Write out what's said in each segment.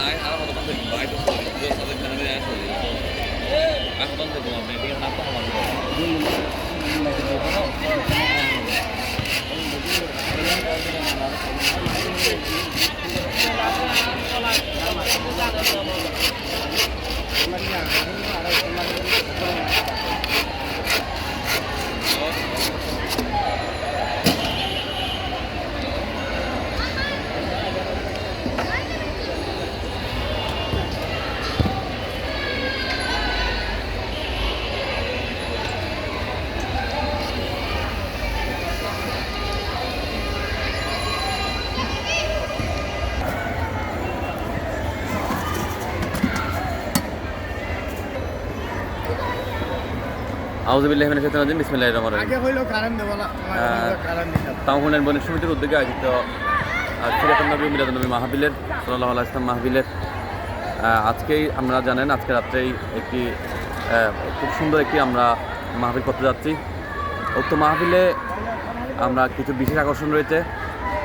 I, I don't know if আহ, কারণ দিতাম তামহুলের বণিক সমিতির উদ্যোগে আয়োজিত আহ, সিরাতুন নবী মিলাদুন নবী মাহবিলের সাল্লাহ আল্লাহ ইসলাম মাহবিলের আজকেই আপনারা জানেন আজকে রাত্রেই একটি খুব সুন্দর একটি আমরা মাহবিল করতে যাচ্ছি। উক্ত মাহবিলে আমরা কিছু বিশেষ আকর্ষণ রয়েছে।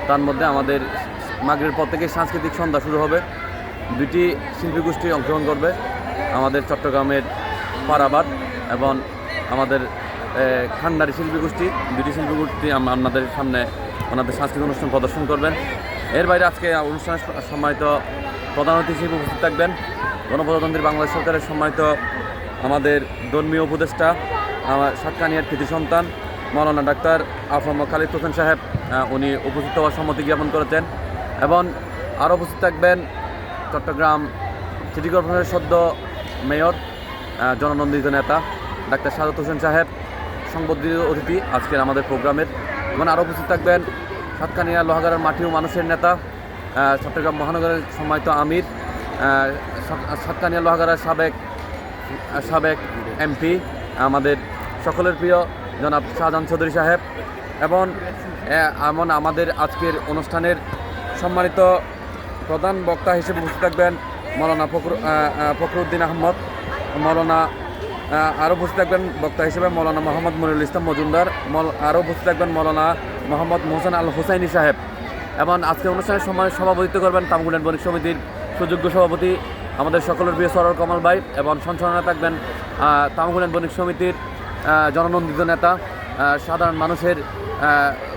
তার মধ্যে আমাদের মাগরের পর থেকে সাংস্কৃতিক সন্ধ্যা শুরু হবে। দুটি শিল্পী গোষ্ঠী অংশগ্রহণ করবে। আমাদের চট্টগ্রামের পারাবাদ এবং আমাদের খান্ডারি শিল্পী গোষ্ঠী দুটি শিল্পী গোষ্ঠী আপনাদের সামনে ওনাদের সাংস্কৃতিক অনুষ্ঠান প্রদর্শন করবেন। এর বাইরে আজকে অনুষ্ঠানের স- সম্মানিত প্রধান অতিথি হিসেবে উপস্থিত থাকবেন। গণপ্রজাতন্ত্রী বাংলাদেশ সরকারের সম্মানিত আমাদের ধর্মীয় উপদেষ্টা, আমার সাতকানিয়ার কৃতি সন্তান, মৌলানা ডাক্তার আফম খালিদ হোসেন সাহেব উনি উপস্থিত হওয়ার সম্মতি জ্ঞাপন করেছেন। এবং আরও উপস্থিত থাকবেন চট্টগ্রাম সিটি কর্পোরেশনের সদ্য মেয়র জননন্দিত নেতা ডাক্তার সাদত হোসেন সাহেব, সংবর্ধিত অতিথি আজকের আমাদের প্রোগ্রামের। এবং আরও উপস্থিত থাকবেন সাতকানিয়া লোহাগাড়ার মাটি ও মানুষের নেতা চট্টগ্রাম মহানগরের সম্মানিত আমির সাতকানিয়া লোহাগাড়ার সাবেক সাবেক এমপি, আমাদের সকলের প্রিয় জনাব শাহজাহান চৌধুরী সাহেব এবং এমন আমাদের আজকের অনুষ্ঠানের সম্মানিত প্রধান বক্তা হিসেবে উপস্থিত থাকবেন মৌলানা ফখরু ফখরুদ্দিন আহমদ, মৌলানা আরও উপস্থিত থাকবেন বক্তা হিসেবে মৌলানা মোহাম্মদ মনিরুল ইসলাম মজুমদার, মল- আরও উপস্থিত থাকবেন মৌলানা মোহাম্মদ মোহসেন আল হুসাইনি সাহেব। এবং আজকে অনুষ্ঠানের সময় সভাপতিত্ব করবেন তামগুলেন বণিক সমিতির সুযোগ্য সভাপতি আমাদের সকলের প্রিয় সরল কমল ভাই এবং সঞ্চালনা থাকবেন তামগুলেন বণিক সমিতির জননন্দিত নেতা সাধারণ মানুষের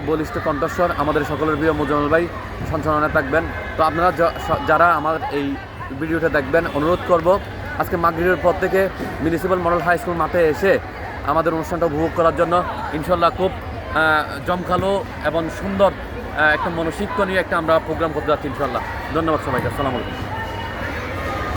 বলিষ্ঠ কণ্ঠস্বর আমাদের সকলের প্রিয় মুজামল ভাই সঞ্চালনা থাকবেন। তো আপনারা যারা আমার এই ভিডিওটা দেখবেন, অনুরোধ করব আজকে মাগরিবের পর থেকে মিউনিসিপ্যাল মডেল হাই স্কুল মাঠে এসে আমাদের অনুষ্ঠানটা উপভোগ করার জন্য ইনশাল্লাহ খুব জমকালো এবং সুন্দর একটা একটা নিয়ে একটা আমরা প্রোগ্রাম করতে যাচ্ছি ইনশাল্লাহ ধন্যবাদ সবাইকে। আসসালামু আলাইকুম।